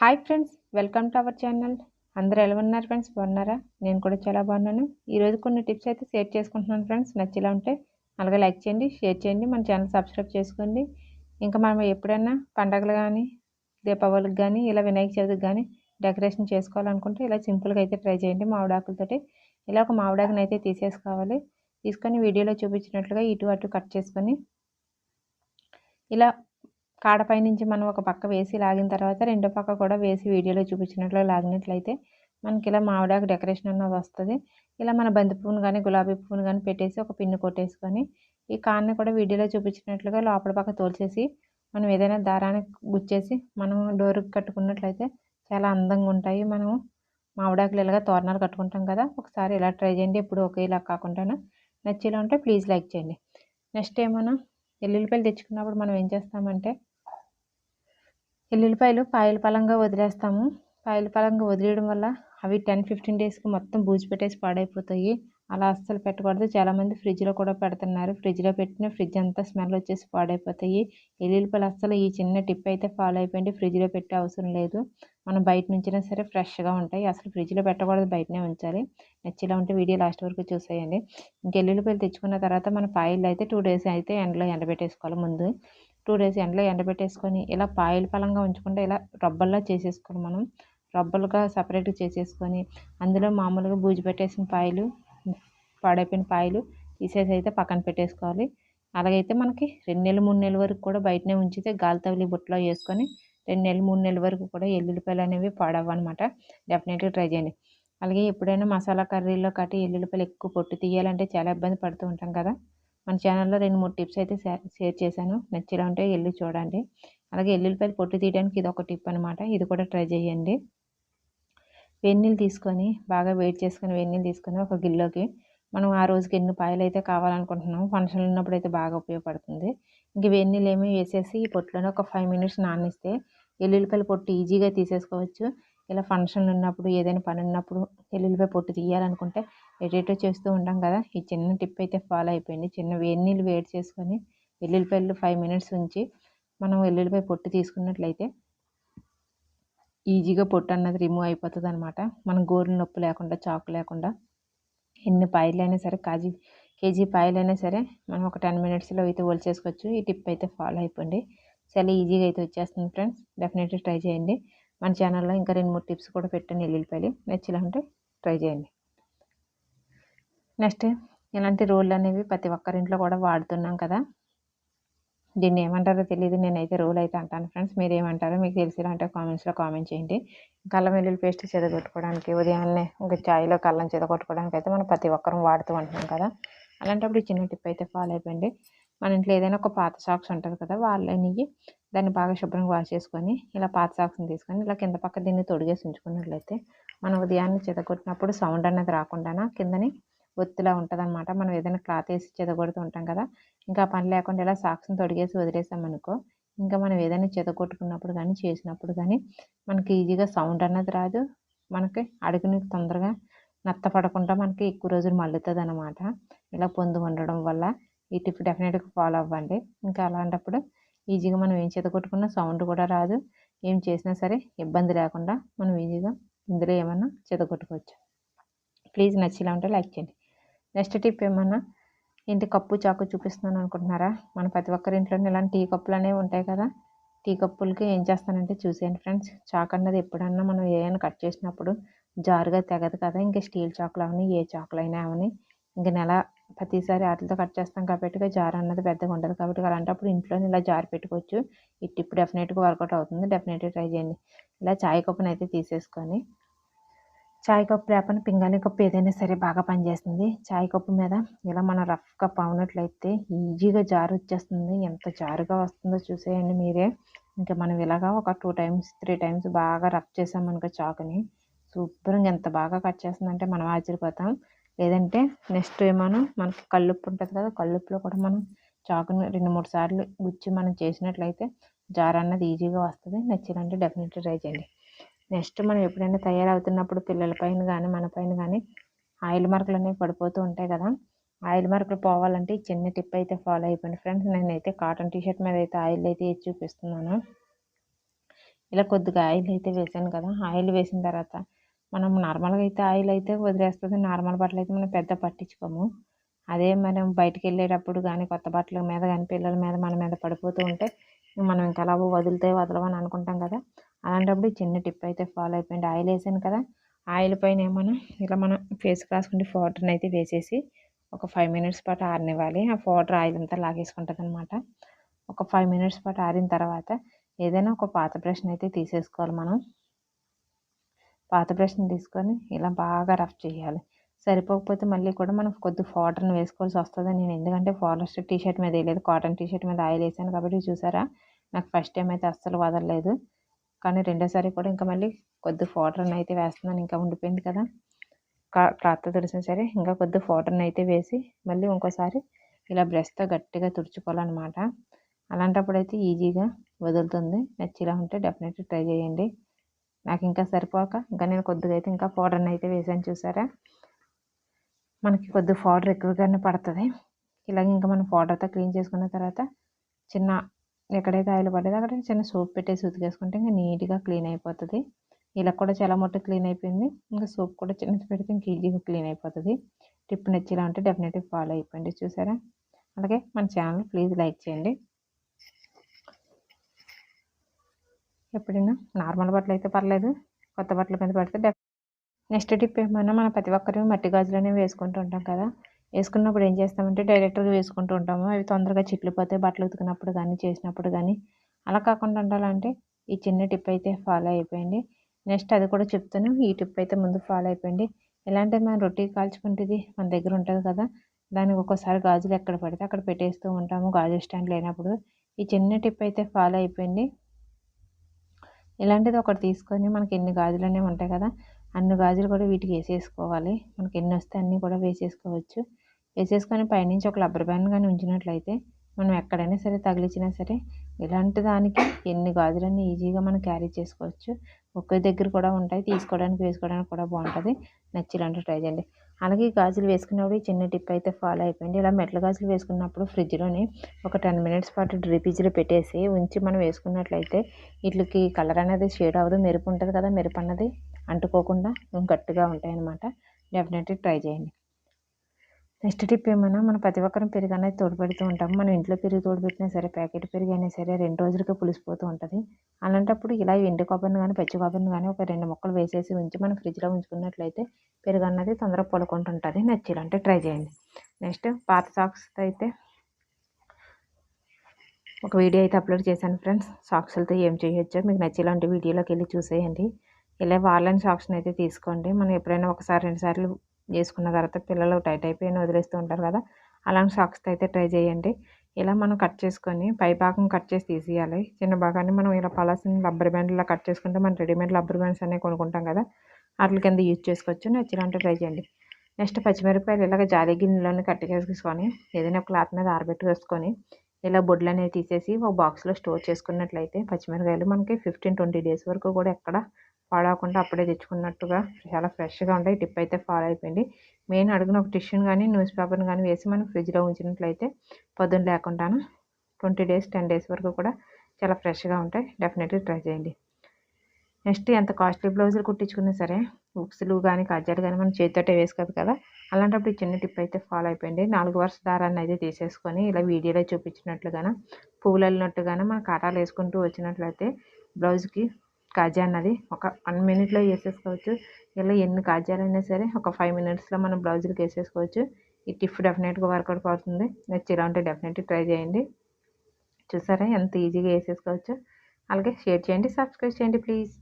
Hi friends welcome to our channel అందరూ ఎలా ఉన్నారు ఫ్రెండ్స్ బాగున్నారా? నేను కూడా చాలా బాగున్నాను. ఈరోజు కొన్ని టిప్స్ అయితే షేర్ చేసుకుంటున్నాను ఫ్రెండ్స్ నచ్చేలా ఉంటే అలాగే లైక్ చేయండి షేర్ చేయండి మన ఛానల్ సబ్స్క్రైబ్ చేసుకోండి. ఇంకా మనం ఎప్పుడైనా పండగలు కానీ దీపావళికి కానీ ఇలా వినాయక చవితికి కానీ డెకరేషన్ చేసుకోవాలనుకుంటే ఇలా సింపుల్గా అయితే ట్రై చేయండి మామిడాకులతోటి. ఇలా ఒక మామిడాకుని అయితే తీసేసుకోవాలి. తీసుకొని వీడియోలో చూపించినట్లుగా ఇటు అటు కట్ చేసుకొని ఇలా కాడపై నుంచి మనం ఒక పక్క వేసి లాగిన తర్వాత రెండో పక్క కూడా వేసి వీడియోలో చూపించినట్లు లాగినట్లయితే మనకి ఇలా మామిడాకు డెకరేషన్ అన్నది వస్తుంది. ఇలా మన బంతి పువ్వును కానీ గులాబీ పువ్వును కానీ పెట్టేసి ఒక పిన్ను కొట్టేసుకొని ఈ కాన్ని కూడా వీడియోలో చూపించినట్లుగా లోపల పక్క తోల్చేసి మనం ఏదైనా దారానికి గుచ్చేసి మనం డోరుకి కట్టుకున్నట్లయితే చాలా అందంగా ఉంటాయి. మనం మామిడాకులు ఇలాగా తోరణాలు కట్టుకుంటాం కదా ఒకసారి ఇలా ట్రై చేయండి. ఇప్పుడు ఒకేలా కాకుండా నచ్చేలా ఉంటే ప్లీజ్ లైక్ చేయండి. నెక్స్ట్ ఏమైనా ఎల్లుల్లిపాయలు తెచ్చుకున్నప్పుడు మనం ఏం చేస్తామంటే ఎల్లుల్లిపాయలు పాయల పలంగా వదిలేస్తాము. పాయల పలంగా వదిలేయడం వల్ల అవి టెన్ ఫిఫ్టీన్ డేస్కి మొత్తం బూజు పెట్టేసి పాడైపోతాయి. అలా అస్సలు పెట్టకూడదు. చాలామంది ఫ్రిడ్జ్లో కూడా పెడుతున్నారు. ఫ్రిడ్జ్లో పెట్టిన ఫ్రిడ్జ్ అంతా స్మెల్ వచ్చేసి పాడైపోతాయి. ఎల్లుల్లిపాయలు అస్సలు ఈ చిన్న టిప్ అయితే ఫాలో అయిపోయింది. ఫ్రిడ్జ్లో పెట్టే అవసరం లేదు. మనం బయట నుంచినా సరే ఫ్రెష్గా ఉంటాయి. అసలు ఫ్రిడ్జ్లో పెట్టకూడదు. బయటనే ఉంచాలి. నచ్చేలా ఉంటే వీడియో లాస్ట్ వరకు చూసేయండి. ఇంక ఎల్లుల్లిపాయలు తెచ్చుకున్న తర్వాత మన పాయలు అయితే టూ డేస్ అయితే ఎండలో ఎండబెట్టేసుకోవాలి ముందు. టూ డేస్ ఎండలో ఎండబెట్టేసుకొని ఇలా పాయల పలంగా ఉంచకుండా ఇలా రబ్బల్లా చేసేసుకోవాలి మనం. రబ్బలుగా సపరేట్గా చేసేసుకొని అందులో మామూలుగా బూజు పెట్టేసిన పాయలు పాడైపోయిన పాయలు తీసేసి అయితే పక్కన పెట్టేసుకోవాలి. అలాగైతే మనకి రెండు నెలలు మూడు నెలల వరకు కూడా బయటనే ఉంచితే గాలి తగిలి బుట్టలో వేసుకొని రెండు నెలలు మూడు నెలల వరకు కూడా ఎల్లుల్లిపాయలు అనేవి పాడవన్నమాట డెఫినెట్గా ట్రై చేయండి. అలాగే ఎప్పుడైనా మసాలా కర్రీలో కట్టి ఎల్లుల్లిపాయలు ఎక్కువ పొట్టు తీయాలంటే చాలా ఇబ్బంది పడుతూ ఉంటాం కదా. మన ఛానల్లో రెండు మూడు టిప్స్ అయితే షేర్ చేశాను. నచ్చేలా ఉంటే వెళ్ళి చూడండి. అలాగే ఎల్లుల్లిపాయలు పొట్టు తీయడానికి ఇది ఒక టిప్ అనమాట ఇది కూడా ట్రై చేయండి. వెన్నీళ్ళు తీసుకొని బాగా వెయిట్ చేసుకొని వెన్నీళ్ళు తీసుకొని ఒక గిల్లోకి మనం ఆ రోజుకి ఎన్ని పాయలు అయితే కావాలనుకుంటున్నాం ఫంక్షన్లు ఉన్నప్పుడు అయితే బాగా ఉపయోగపడుతుంది. ఇంక వెన్నీళ్ళు ఏమి వేసేసి ఈ పొట్టులోనే ఒక ఫైవ్ మినిట్స్ నానిస్తే ఎల్లుల్లిపాయలు పొట్టు ఈజీగా తీసేసుకోవచ్చు. ఇలా ఫంక్షన్లు ఉన్నప్పుడు ఏదైనా పని ఉన్నప్పుడు ఎల్లుల్లిపాయ పొట్టు తీయాలనుకుంటే ఎడిటో చేస్తూ ఉంటాం కదా. ఈ చిన్న టిప్ అయితే ఫాలో అయిపోయింది. చిన్న వేడి నీళ్ళు వేడి చేసుకొని వెల్లుల్లిపాయలు ఫైవ్ మినిట్స్ ఉంచి మనం వెల్లుల్లిపాయ పొట్టు తీసుకున్నట్లయితే ఈజీగా పొట్టు అన్నది రిమూవ్ అయిపోతుంది అనమాట మనం గోరు నొప్పి లేకుండా చాకు లేకుండా ఎన్ని పాయలైనా సరే కాజీ కేజీ పాయలైనా సరే మనం ఒక టెన్ మినిట్స్లో అయితే ఒలిచేసుకోవచ్చు. ఈ టిప్ అయితే ఫాలో అయిపోండి. చాలా ఈజీగా అయితే వచ్చేస్తుంది ఫ్రెండ్స్. డెఫినెట్లీ ట్రై చేయండి. మన ఛానల్లో ఇంకా రెండు మూడు టిప్స్ కూడా పెట్టండి ఎల్లుల్లిపాయలు నచ్చిలా ఉంటే ట్రై చేయండి. నెక్స్ట్ ఇలాంటి రోళ్ళు అనేవి ప్రతి ఒక్కరింట్లో కూడా వాడుతున్నాం కదా. దీన్ని ఏమంటారో తెలియదు నేనైతే రోల్ అయితే అంటాను ఫ్రెండ్స్ మీరు ఏమంటారో మీకు తెలిసిరంటే కామెంట్స్లో కామెంట్ చేయండి. కళ్ళ వెల్లుల్లి పేస్ట్ చెదగొట్టుకోవడానికి ఉదయాన్నే ఇంకా చాయ్లో కళ్ళం చెదగొట్టుకోవడానికి అయితే మనం ప్రతి ఒక్కరం వాడుతూ ఉంటున్నాం కదా. అలాంటప్పుడు చిన్న టిప్ అయితే ఫాలో అయిపోయింది మన ఇంట్లో ఏదైనా ఒక పాత సాక్స్ ఉంటుంది కదా వాళ్ళని దాన్ని బాగా శుభ్రంగా వాష్ చేసుకొని ఇలా పాత సాక్స్ని తీసుకొని ఇలా కింద పక్క దీన్ని తొడిగేసి ఉంచుకున్నట్లయితే మనం ఉదయాన్నే చెదగొట్టినప్పుడు సౌండ్ అనేది రాకుండా కిందని ఒత్తిలా ఉంటుంది అనమాట మనం ఏదైనా క్లాత్ వేసి చెదగొడుతూ ఉంటాం కదా ఇంకా పని లేకుండా ఇలా సాక్స్ని తొడిగేసి వదిలేసామనుకో ఇంకా మనం ఏదైనా చెదగొట్టుకున్నప్పుడు కానీ చేసినప్పుడు కానీ మనకి ఈజీగా సౌండ్ అన్నది రాదు. మనకి అడుగుని తొందరగా నత్తపడకుండా మనకి ఎక్కువ రోజులు మల్లుతుంది అనమాట ఇలా పొందు ఉండడం వల్ల ఈ టిప్ డెఫినెట్గా ఫాలో అవ్వండి. ఇంకా అలాంటప్పుడు ఈజీగా మనం ఏం చెదగొట్టుకున్నా సౌండ్ కూడా రాదు. ఏం చేసినా సరే ఇబ్బంది లేకుండా మనం ఈజీగా ఇందులో ఏమన్నా చెదగొట్టుకోవచ్చు ప్లీజ్ నచ్చేలా ఉంటే లైక్ చేయండి. నెక్స్ట్ టిప్ ఏమన్నా? ఏంటి కప్పు చాకు చూపిస్తున్నాను అనుకుంటున్నారా? మన ప్రతి ఒక్కరి ఇంట్లోనే ఇలాంటి టీ కప్పులు అనేవి ఉంటాయి కదా? టీ కప్పులకి ఏం చేస్తానంటే చూసేయండి ఫ్రెండ్స్. చాక్ అన్నది ఎప్పుడన్నా మనం ఏమైనా కట్ చేసినప్పుడు జారుగా తెగదు కదా? ఇంకా స్టీల్ చాకులు అవని ఏ చాకులు అయినా అవని ఇంక నెల ప్రతిసారి వాటితో కట్ చేస్తాం కాబట్టి జార్ అన్నది పెద్దగా ఉండదు కాబట్టి అలాంటప్పుడు ఇంట్లోనే ఇలా జార్ పెట్టుకోవచ్చు. ఈ టిప్ డెఫినెట్గా వర్కౌట్ అవుతుంది. డెఫినెట్గా ట్రై చేయండి. ఇలా చాయ్ కప్పును అయితే తీసేసుకొని చాయ్ కప్పు లేకపోతే పింగాణి కప్పు ఏదైనా సరే బాగా పనిచేస్తుంది. చాయ్ కప్పు మీద ఇలా మనం రఫ్గా పావునట్లయితే ఈజీగా జారు వచ్చేస్తుంది. ఎంత జారుగా వస్తుందో చూసేయండి మీరే. ఇంకా మనం ఇలాగా ఒక టూ టైమ్స్ త్రీ టైమ్స్ బాగా రఫ్ చేసామనుకో చాకుని శుభ్రంగా ఎంత బాగా కట్ చేస్తుందంటే మనం ఆశ్చర్యపోతాం. లేదంటే నెక్స్ట్ ఏమో మనకి కల్లుప్పు ఉంటుంది కదా కల్లుప్పులో కూడా మనం చాకుని రెండు మూడు సార్లు గుచ్చి మనం చేసినట్లయితే జార్ అన్నది ఈజీగా వస్తుంది. నచ్చినంటే డెఫినెట్లీ ట్రై చేయండి. నెక్స్ట్ మనం ఎప్పుడైనా తయారవుతున్నప్పుడు పిల్లల పైన కానీ మన పైన కానీ ఆయిల్ మార్కులు అనేవి పడిపోతూ ఉంటాయి కదా. ఆయిల్ మార్కులు పోవాలంటే చిన్న టిప్ అయితే ఫాలో అయిపోయింది ఫ్రెండ్స్. నేనైతే కాటన్ టీషర్ట్ మీద అయితే ఆయిల్ అయితే వేసి చూపిస్తున్నాను. ఇలా కొద్దిగా ఆయిల్ అయితే వేసాను కదా. ఆయిల్ వేసిన తర్వాత మనం నార్మల్గా అయితే ఆయిల్ అయితే వదిలేస్తుంది నార్మల్ బట్టలు అయితే మనం పెద్ద పట్టించుకోము. అదే మనం బయటికి వెళ్ళేటప్పుడు కానీ కొత్త బట్టల మీద కానీ పిల్లల మీద మన మీద పడిపోతూ ఉంటే మనం ఇంకా అలా వదిలితే వదలవని అనుకుంటాం కదా. అలాంటప్పుడు చిన్న టిప్ అయితే ఫాలో అయిపోయింది ఆయిల్ వేసాను కదా ఆయిల్ పైన ఏమైనా ఇలా మనం ఫేస్ రాసుకుంటే పౌడర్ని అయితే వేసేసి ఒక ఫైవ్ మినిట్స్ పాటు ఆరనివ్వాలి. ఆ పౌడర్ ఆయిల్ అంతా లాగేసుకుంటుంది అనమాట ఒక ఫైవ్ మినిట్స్ పాటు ఆరిన తర్వాత ఏదైనా ఒక పాత బ్రష్ని అయితే తీసేసుకోవాలి మనం. పాత బ్రష్ని తీసుకొని ఇలా బాగా రఫ్ చేయాలి. సరిపోకపోతే మళ్ళీ కూడా మనం కొద్ది ఫాటర్ని వేసుకోవాల్సి వస్తుంది నేను ఎందుకంటే ఫారెస్ట్ టీ షర్ట్ మీద వేయలేదు కాటన్ టీ షర్ట్ మీద ఆయిల్ వేసాను కాబట్టి చూసారా? నాకు ఫస్ట్ టైం అయితే అస్సలు వదలలేదు. కానీ రెండోసారి కూడా ఇంకా మళ్ళీ కొద్ది ఫాటర్ని అయితే వేస్తున్నాను ఇంకా ఉండిపోయింది కదా. క్లాత్ తుడిసిన సరే ఇంకా కొద్ది ఫాటర్ని అయితే వేసి మళ్ళీ ఇంకోసారి ఇలా బ్రష్తో గట్టిగా తుడుచుకోవాలన్నమాట. అలాంటప్పుడు అయితే ఈజీగా వదులుతుంది. నచ్చిలా ఉంటే డెఫినెట్లీ ట్రై చేయండి. నాకు ఇంకా సరిపోక. ఇంకా నేను కొద్దిగా అయితే ఇంకా పౌడర్ని అయితే వేసాను చూసారా? మనకి కొద్ది పౌడర్ ఎక్కువగానే పడుతుంది. ఇలాగ ఇంకా మనం పౌడర్తో క్లీన్ చేసుకున్న తర్వాత చిన్న ఎక్కడైతే ఆయిల్ పడేది అక్కడ చిన్న సోప్ పెట్టేసి ఉతికేసుకుంటే ఇంకా నీట్గా క్లీన్ అయిపోతుంది. ఇలా కూడా చాలా మొట్ట క్లీన్ అయిపోయింది. ఇంకా సోప్ కూడా చిన్న పెడితే ఇంక ఈజీగా క్లీన్ అయిపోతుంది. టిప్ నచ్చేలా ఉంటే డెఫినెట్గా ఫాలో అయిపోయింది చూసారా? అలాగే మన ఛానల్ ప్లీజ్ లైక్ చేయండి. ఎప్పుడైనా నార్మల్ బట్టలు అయితే పర్లేదు కొత్త బట్టల మీద పడితే నెక్స్ట్ టిప్ ఏమైనా మనం ప్రతి ఒక్కరు మట్టి గాజులు అనేవి వేసుకుంటూ ఉంటాం కదా. వేసుకున్నప్పుడు ఏం చేస్తామంటే డైరెక్ట్గా వేసుకుంటూ ఉంటాము. అవి తొందరగా చిట్లిపోతే బట్టలు ఉతికినప్పుడు కానీ చేసినప్పుడు కానీ అలా కాకుండా ఉండాలంటే ఈ చిన్న టిప్ అయితే ఫాలో అయిపోయింది నెక్స్ట్ అది కూడా చెప్తాను ఈ టిప్ అయితే ముందు ఫాలో అయిపోయింది ఎలాంటి మనం రొట్టి కాల్చుకుంటుంది మన దగ్గర ఉంటుంది కదా. దానికి ఒక్కోసారి గాజులు ఎక్కడ పడితే అక్కడ పెట్టేస్తూ ఉంటాము. గాజు స్టాండ్ లేనప్పుడు ఈ చిన్న టిప్ అయితే ఫాలో అయిపోయింది ఇలాంటిది ఒకటి తీసుకొని మనకి ఎన్ని గాజులు అనేవి ఉంటాయి కదా అన్ని గాజులు కూడా వీటికి వేసేసుకోవాలి. మనకి ఎన్ని వస్తే అన్నీ కూడా వేసేసుకోవచ్చు. వేసేసుకొని పైనుంచి ఒక రబ్బర్ బ్యాండ్ కానీ ఉంచినట్లయితే మనం ఎక్కడైనా సరే తగిలించినా సరే ఇలాంటి దానికి ఎన్ని గాజులన్నీ ఈజీగా మనం క్యారీ చేసుకోవచ్చు. ఒకే దగ్గర కూడా ఉంటాయి తీసుకోవడానికి వేసుకోవడానికి కూడా బాగుంటుంది. నచ్చి ఇలాంటి ట్రై చేయండి. అలాగే గాజులు వేసుకున్నప్పుడు చిన్న టిప్ అయితే ఫాలో అయిపోయింది ఇలా మెట్ల గాజులు వేసుకున్నప్పుడు ఫ్రిడ్జ్లోని ఒక టెన్ మినిట్స్ పాటు డ్రిపిజ్లో పెట్టేసి ఉంచి మనం వేసుకున్నట్లయితే వీటికి కలర్ అనేది షేడ్ అవ్వదు. మెరుపు ఉంటుంది కదా మెరుపు అన్నది అంటుకోకుండా గట్టిగా ఉంటాయి అన్నమాట డెఫినెట్లీ ట్రై చేయండి. నెక్స్ట్ టిప్ ఏమైనా మనం ప్రతి ఒక్కరం పెరుగు అనేది తోడుపెడుతూ ఉంటాం. మనం ఇంట్లో పెరుగు తోడుపెట్టినా సరే ప్యాకెట్ పెరుగు అయినా సరే రెండు రోజులకి పులిసిపోతూ ఉంటుంది. అలాంటప్పుడు ఇలా ఎండు కొబ్బరిని కానీ పచ్చి కొబ్బరిని కానీ ఒక రెండు ముక్కలు వేసేసి ఉంచి మనం ఫ్రిడ్జ్లో ఉంచుకున్నట్లయితే పెరుగు అన్నది తొందరగా పడుకుంటుంటుంది. నచ్చిలంటే ట్రై చేయండి. నెక్స్ట్ పాత సాక్స్ అయితే ఒక వీడియో అయితే అప్లోడ్ చేశాను ఫ్రెండ్స్. సాక్స్లతో ఏం చేయొచ్చో మీకు నచ్చేలాంటి వీడియోలోకి వెళ్ళి చూసేయండి. ఇలా వాళ్ళని సాక్స్ని అయితే తీసుకోండి. మనం ఎప్పుడైనా ఒకసారి రెండుసార్లు చేసుకున్న తర్వాత పిల్లలు టైట్ అయిపోయి వదిలేస్తూ ఉంటారు కదా అలాంటి సాక్స్ అయితే ట్రై చేయండి. ఇలా మనం కట్ చేసుకొని పై భాగం కట్ చేసి తీసేయాలి. చిన్న భాగాన్ని మనం ఇలా పలాసిన రబ్బర్ బ్యాండ్లా కట్ చేసుకుంటే మనం రెడీమేడ్ రబ్బర్ బ్యాండ్స్ అనేవి కొనుక్కుంటాం కదా వాటి కింద యూజ్ చేసుకోవచ్చు. నచ్చినట్టు ట్రై చేయండి. నెక్స్ట్ పచ్చిమిరపకాయలు ఇలాగ జాలి గిన్నెలోనే కట్ చేసుకొని ఏదైనా క్లాత్ మీద ఆరబెట్టి వేసుకొని ఇలా బొడ్లు అనేవి తీసేసి ఒక బాక్స్లో స్టోర్ చేసుకున్నట్లయితే పచ్చిమిరపకాయలు మనకి ఫిఫ్టీన్ ట్వంటీ డేస్ వరకు కూడా ఎక్కడ పాడవకుండా అప్పుడే తెచ్చుకున్నట్టుగా చాలా ఫ్రెష్గా ఉంటాయి. టిప్ అయితే ఫాలో అయిపోయింది. మెయిన్ అడుగున ఒక టిష్యూని కానీ న్యూస్ పేపర్ని కానీ వేసి మనం ఫ్రిడ్జ్లో ఉంచినట్లయితే పొద్దున్న లేకుండాను ట్వంటీ డేస్ టెన్ డేస్ వరకు కూడా చాలా ఫ్రెష్గా ఉంటాయి. డెఫినెట్లీ ట్రై చేయండి. నెక్స్ట్ ఎంత కాస్ట్లీ బ్లౌజులు కుట్టించుకున్నా సరే ఉక్సులు కానీ కజ్జాలు కానీ మనం చేతితోటే వేసుకోదు కదా. అలాంటప్పుడు చిన్న టిప్ అయితే ఫాలో అయిపోయింది. నాలుగు వరుస దారాన్ని అయితే తీసేసుకొని ఇలా వీడియోలో చూపించినట్లుగాన పువ్వులు వెళ్ళినట్టుగానే మనం కాటాలు వేసుకుంటూ వచ్చినట్లయితే బ్లౌజ్కి కాజా ఒక వన్ మినిట్లో వేసేసుకోవచ్చు. ఇలా ఎన్ని కాజాలైనా సరే ఒక ఫైవ్ మినిట్స్లో మనం బ్లౌజులకి వేసేసుకోవచ్చు. ఈ టిఫ్ డెఫినెట్గా వర్కౌట్ అవుతుంది. నెక్స్ట్ ఇలా ఉంటే డెఫినెట్గా ట్రై చేయండి. చూసారా? ఎంత ఈజీగా వేసేసుకోవచ్చు. అలాగే షేర్ చేయండి సబ్స్క్రైబ్ చేయండి ప్లీజ్.